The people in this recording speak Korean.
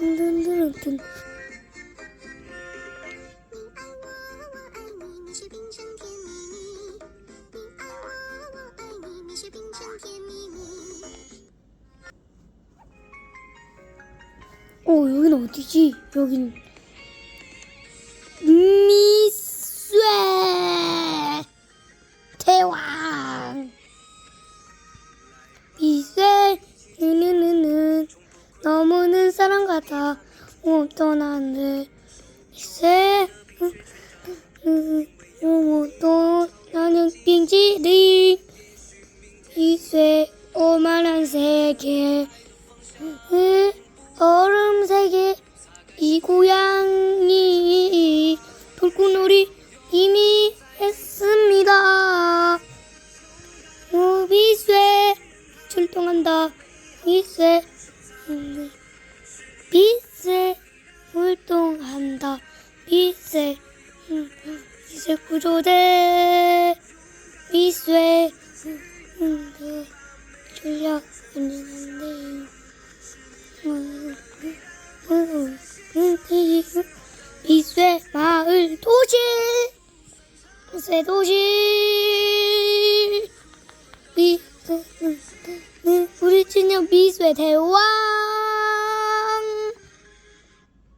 어, 여긴 어디지? 여긴 미쇠 대왕 미쇠 느느느는 너무 사랑 같아 못 떠나는데 미쇠 또 나는 빙지링 미쇠 오만한 세계. 으, 얼음 세계. 이 고양이. 돌고놀이 이미 했습니다. 오, 미쇠 출동한다. 음, 미쇠 음, 미쇠 구조대 음, 음, 전략 운전한대. 미쇠 마을 도시 미쇠 도시 미 우리 친형 미쇠 대왕